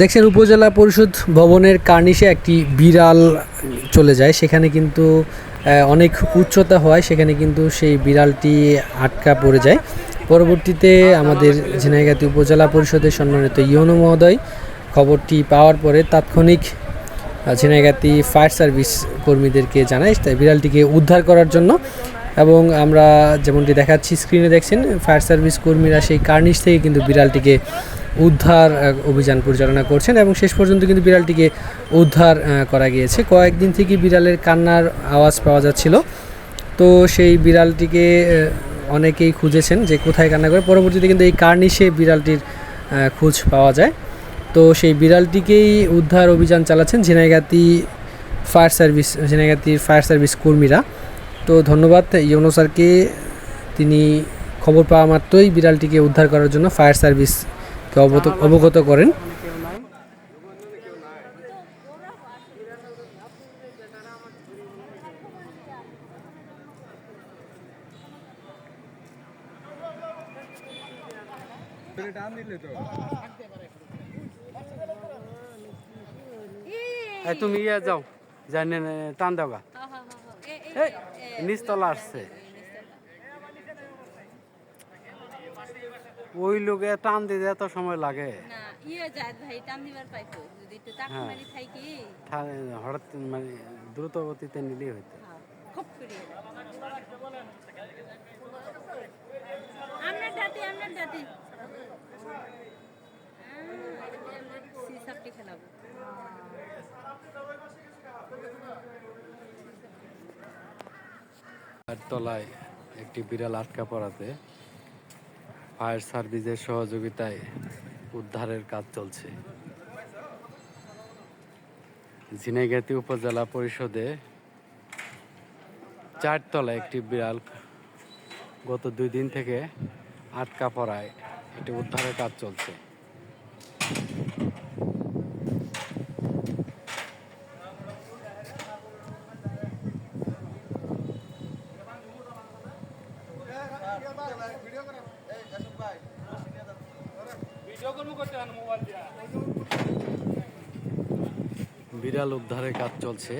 দেখছেন, উপজেলা পরিষদ ভবনের কার্নিশে একটি বিড়াল চলে যায়। সেখানে কিন্তু অনেক উচ্চতা হয়, সেখানে কিন্তু সেই বিড়ালটি আটকা পড়ে যায়। পরবর্তীতে আমাদের ঝিনাইগাতি উপজেলা পরিষদের সম্মানিত ইয়নো মহোদয় খবরটি পাওয়ার পরে তাৎক্ষণিক ঝিনাইগাতি ফায়ার সার্ভিস কর্মীদেরকে জানায় তাই বিড়ালটিকে উদ্ধার করার জন্য। এবং আমরা যেমনটি দেখাচ্ছি, স্ক্রিনে দেখছেন, ফায়ার সার্ভিস কর্মীরা সেই কার্নিশ থেকে কিন্তু বিড়ালটিকে উদ্ধার অভিযান পরিচালনা করছেন এবং শেষ পর্যন্ত কিন্তু বিড়ালটিকে উদ্ধার করা গিয়েছে। কয়েকদিন থেকে বিড়ালের কান্নার আওয়াজ পাওয়া যাচ্ছিল। তো সেই বিড়ালটিকে অনেকেই খুঁজেছেন যে কোথায় কান্না করে। পরবর্তীতে কিন্তু এই কার্নিশে বিড়ালটির খোঁজ পাওয়া যায়। তো সেই বিড়ালটিকেই উদ্ধার অভিযান চালাচ্ছেন ঝিনাইগাতি ফায়ার সার্ভিস ঝিনাইগাতির ফায়ার সার্ভিস কর্মীরা। তো ধন্যবাদ ইউনো স্যারকে। তিনি খবর পাওয়া মাত্রই বিড়ালটিকে উদ্ধার করার জন্য ফায়ার সার্ভিসকে অবগত অবগত করেন। তুমি ইয়ে যাও জানে টান দেওয়া এই নিচতলা আসছে। ওই লোকে টান দিতে এত সময় লাগে। না ইয়ে যায় ভাই টান দিবার পাইতো। যদি একটু তাক হ্যাঁ। মারি খাই কি? হঠাৎ মানে দ্রুত গতিতে নিলেই হইতো। হ্যাঁ, খুব করিয়ে আমরা ডাটি আমরা ডাটি সিসাপটি খেলাবো। তলায় একটি বিড়াল আটকা পড়াতে ফায়ার সার্ভিসের সহযোগিতায় উদ্ধারের কাজ চলছে ঝিনাইগাতি উপজেলা পরিষদে চারতলায় একটি বিড়াল গত দুই দিন থেকে আটকা পড়ায় এটি উদ্ধারের কাজ চলছে বিড়াল উদ্ধারের কাজ চলছে।